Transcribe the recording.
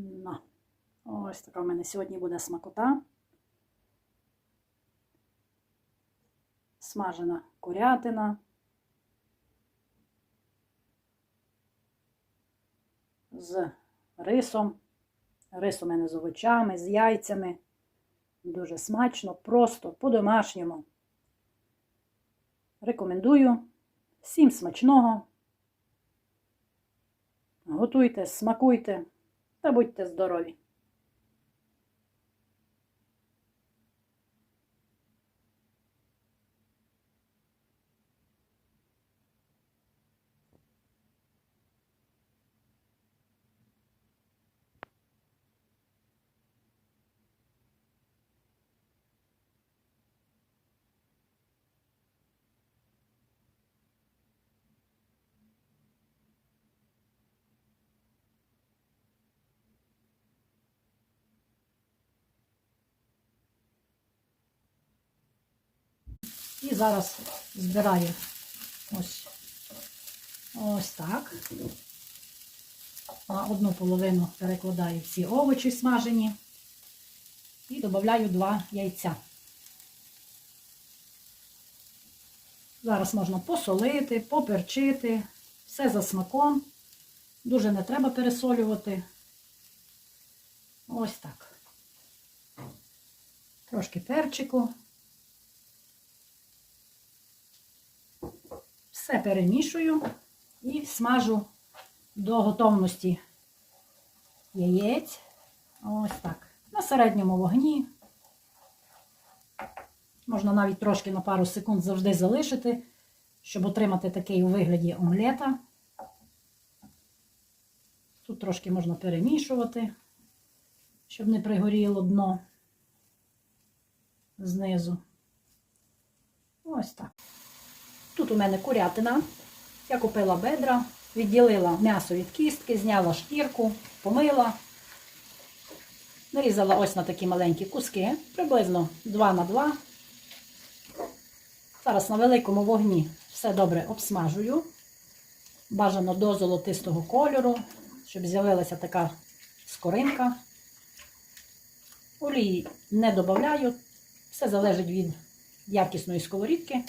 На. Ось така в мене сьогодні буде смакота. Смажена курятина. З рисом. Рис у мене з овочами, з яйцями. Дуже смачно, просто, по-домашньому. Рекомендую. Всім смачного. Готуйте, смакуйте та будьте здорові! І зараз збираю ось, ось так. На одну половину перекладаю всі овочі смажені і додаю два яйця. Зараз можна посолити, поперчити, все за смаком. Дуже не треба пересолювати. Ось так. Трошки перчику. Все перемішую і смажу до готовності яєць. Ось так. На середньому вогні. Можна навіть трошки на пару секунд завжди залишити, щоб отримати такий у вигляді омлета. Тут трошки можна перемішувати, щоб не пригоріло дно знизу. Ось так. Тут у мене курятина. Я купила бедра, відділила м'ясо від кістки, зняла шкірку, помила. Нарізала ось на такі маленькі куски, приблизно 2 на 2. Зараз на великому вогні все добре обсмажую. Бажано до золотистого кольору, щоб з'явилася така скоринка. Олії не додаю, все залежить від якісної сковорідки.